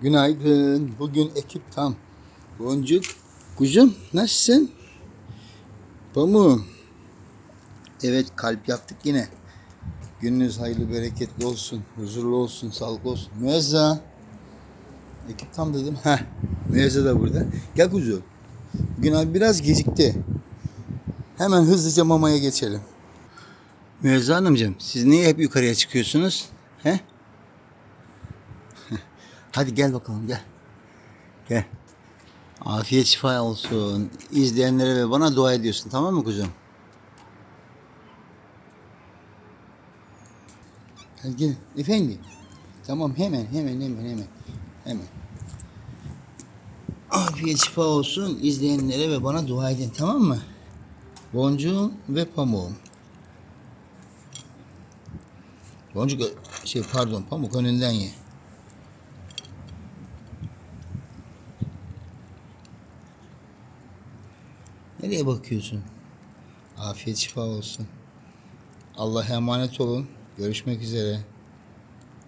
Günaydın. Bugün ekip tam. Boncuk. Kuzum nasılsın? Pamuğum. Evet kalp yaptık yine. Gününüz hayırlı bereketli olsun. Huzurlu olsun. Sağlıklı olsun. Müezza. Ekip tam dedim. Heh. Müezza da burada. Gel kuzu. Bugün abi biraz gecikti. Hemen hızlıca mamaya geçelim. Müezza Hanımcığım siz niye hep yukarıya çıkıyorsunuz? He? Hadi gel bakalım gel. Gel. Afiyet şifa olsun. İzleyenlere ve bana dua ediyorsun tamam mı kuzum? Hadi gel. Efendim. Tamam hemen hemen hemen hemen. Hemen. Afiyet şifa olsun. İzleyenlere ve bana dua edin tamam mı? Boncuğum ve pamuğum. Boncuk şey pardon pamuk önünden ye. Nereye bakıyorsun? Afiyet şifa olsun. Allah'a emanet olun. Görüşmek üzere.